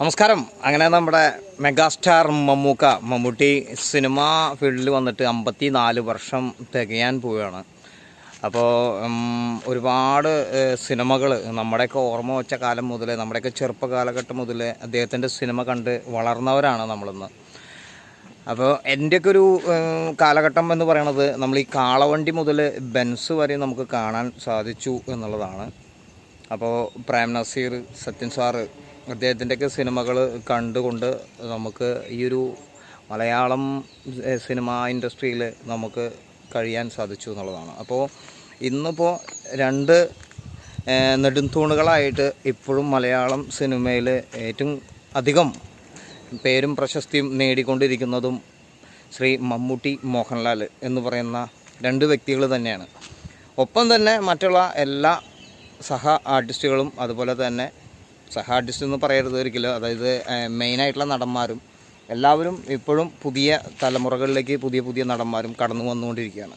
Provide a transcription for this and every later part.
നമസ്കാരം. അങ്ങനെ നമ്മുടെ മെഗാസ്റ്റാർ മമ്മൂക്ക മമ്മൂട്ടി സിനിമ ഫീൽഡിൽ വന്നിട്ട് അമ്പത്തി നാല് വർഷം തികയാൻ പോവുകയാണ്. അപ്പോൾ ഒരുപാട് സിനിമകൾ നമ്മുടെയൊക്കെ ഓർമ്മ വെച്ച കാലം മുതൽ നമ്മുടെയൊക്കെ ചെറുപ്പ കാലഘട്ടം മുതൽ അദ്ദേഹത്തിന്റെ സിനിമ കണ്ട് വളർന്നവരാണ് നമ്മളിന്ന്. അപ്പോൾ എന്റെയൊക്കെ ഒരു കാലഘട്ടം എന്ന് പറയണത് നമ്മൾ ഈ കാളവണ്ടി മുതൽ ബെൻസ് വരെ നമുക്ക് കാണാൻ സാധിച്ചു എന്നുള്ളതാണ്. അപ്പോൾ പ്രേം നസീർ സത്യൻ സാറ് അദ്ദേഹത്തിന്റെയൊക്കെ സിനിമകൾ കണ്ടുകൊണ്ട് നമുക്ക് ഈ ഒരു മലയാളം സിനിമ ഇൻഡസ്ട്രിയിൽ നമുക്ക് കഴിയാൻ സാധിച്ചു എന്നുള്ളതാണ്. അപ്പോൾ ഇന്നിപ്പോൾ രണ്ട് നെടുംതൂണുകളായിട്ട് ഇപ്പോഴും മലയാളം സിനിമയിൽ ഏറ്റവും അധികം പേരും പ്രശസ്തിയും നേടിക്കൊണ്ടിരിക്കുന്നതും ശ്രീ മമ്മൂട്ടി മോഹൻലാൽ എന്ന് പറയുന്ന രണ്ട് വ്യക്തികൾ തന്നെയാണ്. ഒപ്പം തന്നെ മറ്റുള്ള എല്ലാ സഹ ആർട്ടിസ്റ്റുകളും അതുപോലെ തന്നെ ആർട്ടിസ്റ്റ് എന്ന് പറയരുത് ഒരിക്കലും. അതായത് മെയിനായിട്ടുള്ള നടന്മാരും എല്ലാവരും ഇപ്പോഴും പുതിയ തലമുറകളിലേക്ക് പുതിയ പുതിയ നടന്മാരും കടന്നു വന്നുകൊണ്ടിരിക്കുകയാണ്.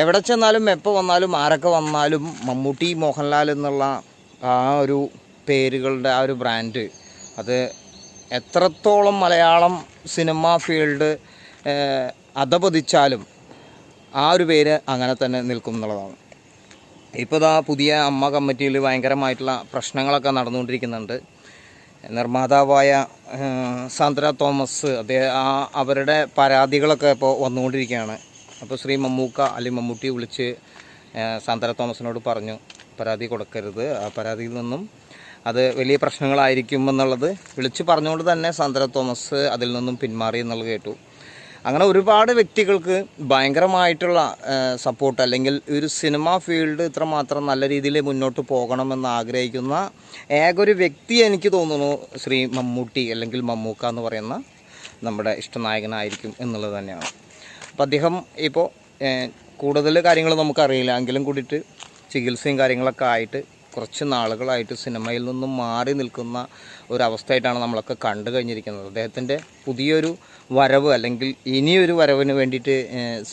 എവിടെ ചെന്നാലും എപ്പോൾ വന്നാലും ആരൊക്കെ വന്നാലും മമ്മൂട്ടി മോഹൻലാൽ എന്നുള്ള ആ ഒരു പേരുകളുടെ ആ ഒരു ബ്രാൻഡ് അത് എത്രത്തോളം മലയാളം സിനിമ ഫീൽഡ് അധപതിച്ചാലും ആ ഒരു പേര് അങ്ങനെ തന്നെ നിൽക്കും എന്നുള്ളതാണ്. ഇപ്പോൾ ഇതാ പുതിയ അമ്മ കമ്മിറ്റിയിൽ ഭയങ്കരമായിട്ടുള്ള പ്രശ്നങ്ങളൊക്കെ നടന്നുകൊണ്ടിരിക്കുന്നുണ്ട്. നിർമ്മാതാവായ സാന്ദ്ര തോമസ് അദ്ദേഹം ആ അവരുടെ പരാതികളൊക്കെ ഇപ്പോൾ വന്നുകൊണ്ടിരിക്കുകയാണ്. അപ്പോൾ ശ്രീ മമ്മൂക്ക അല്ലെങ്കിൽ മമ്മൂട്ടി വിളിച്ച് സാന്ദ്ര തോമസിനോട് പറഞ്ഞു പരാതി കൊടുക്കരുത് ആ പരാതിയിൽ നിന്നും അത് വലിയ പ്രശ്നങ്ങളായിരിക്കും എന്നുള്ളത് വിളിച്ച് പറഞ്ഞുകൊണ്ട് തന്നെ സാന്ദ്ര തോമസ് അതിൽ നിന്നും പിന്മാറി എന്നുള്ളത് കേട്ടു. അങ്ങനെ ഒരുപാട് വ്യക്തികൾക്ക് ഭയങ്കരമായിട്ടുള്ള സപ്പോർട്ട് അല്ലെങ്കിൽ ഒരു സിനിമ ഫീൽഡ് ഇത്രമാത്രം നല്ല രീതിയിൽ മുന്നോട്ട് പോകണമെന്ന് ആഗ്രഹിക്കുന്ന ഏക ഒരു വ്യക്തി എനിക്ക് തോന്നുന്നു ശ്രീ മമ്മൂട്ടി അല്ലെങ്കിൽ മമ്മൂക്ക എന്ന് പറയുന്ന നമ്മുടെ ഇഷ്ടനായകനായിരിക്കും എന്നുള്ളത് തന്നെയാണ്. അപ്പോൾ അദ്ദേഹം ഇപ്പോൾ കൂടുതൽ കാര്യങ്ങൾ നമുക്കറിയില്ല. എങ്കിലും കൂടിയിട്ട് ചികിത്സയും കാര്യങ്ങളൊക്കെ ആയിട്ട് കുറച്ച് നാളുകളായിട്ട് സിനിമയിൽ നിന്നും മാറി നിൽക്കുന്ന ഒരവസ്ഥയായിട്ടാണ് നമ്മളൊക്കെ കണ്ടു കഴിഞ്ഞിരിക്കുന്നത്. അദ്ദേഹത്തിന്റെ പുതിയൊരു വരവ് അല്ലെങ്കിൽ ഇനിയൊരു വരവിന് വേണ്ടിയിട്ട്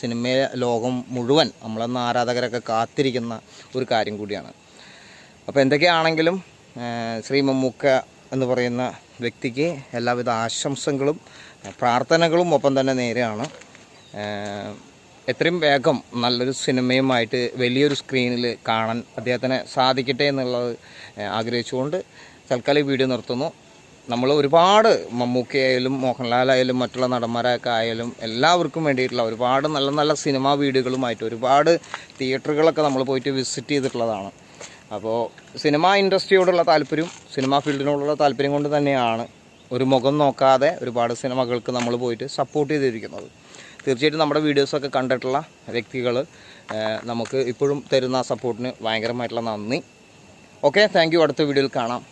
സിനിമ ലോകം മുഴുവൻ നമ്മളെന്ന ആരാധകരൊക്കെ കാത്തിരിക്കുന്ന ഒരു കാര്യം കൂടിയാണ്. അപ്പോൾ എന്തൊക്കെയാണെങ്കിലും ശ്രീ മമ്മൂക്ക എന്ന് പറയുന്ന വ്യക്തിക്ക് എല്ലാവിധ ആശംസകളും പ്രാർത്ഥനകളും ഒപ്പം തന്നെ നേരെയാണ്. എത്രയും വേഗം നല്ലൊരു സിനിമയുമായിട്ട് വലിയൊരു സ്ക്രീനിൽ കാണാൻ അദ്ദേഹത്തിന് സാധിക്കട്ടെ എന്നുള്ളത് ആഗ്രഹിച്ചുകൊണ്ട് തൽക്കാലം വീഡിയോ നിർത്തുന്നു. നമ്മൾ ഒരുപാട് മമ്മൂക്കയായാലും മോഹൻലാലായാലും മറ്റുള്ള നടന്മാരൊക്കെ ആയാലും എല്ലാവർക്കും വേണ്ടിയിട്ടുള്ള ഒരുപാട് നല്ല നല്ല സിനിമാ വീടുകളുമായിട്ട് ഒരുപാട് തിയേറ്ററുകളൊക്കെ നമ്മൾ പോയിട്ട് വിസിറ്റ് ചെയ്തിട്ടുള്ളതാണ്. അപ്പോൾ സിനിമ ഇൻഡസ്ട്രിയോടുള്ള താല്പര്യം സിനിമാ ഫീൽഡിനോടുള്ള താല്പര്യം കൊണ്ട് തന്നെയാണ് ഒരു മുഖം നോക്കാതെ ഒരുപാട് സിനിമകൾക്ക് നമ്മൾ പോയിട്ട് സപ്പോർട്ട് ചെയ്തിരിക്കുന്നത്. തീർച്ചയായിട്ടും നമ്മുടെ വീഡിയോസൊക്കെ കണ്ടിട്ടുള്ള വ്യക്തികൾ നമുക്ക് ഇപ്പോഴും തരുന്ന സപ്പോർട്ടിന് ഭയങ്കരമായിട്ടുള്ള നന്ദി. ഓക്കെ താങ്ക് അടുത്ത വീഡിയോയിൽ കാണാം.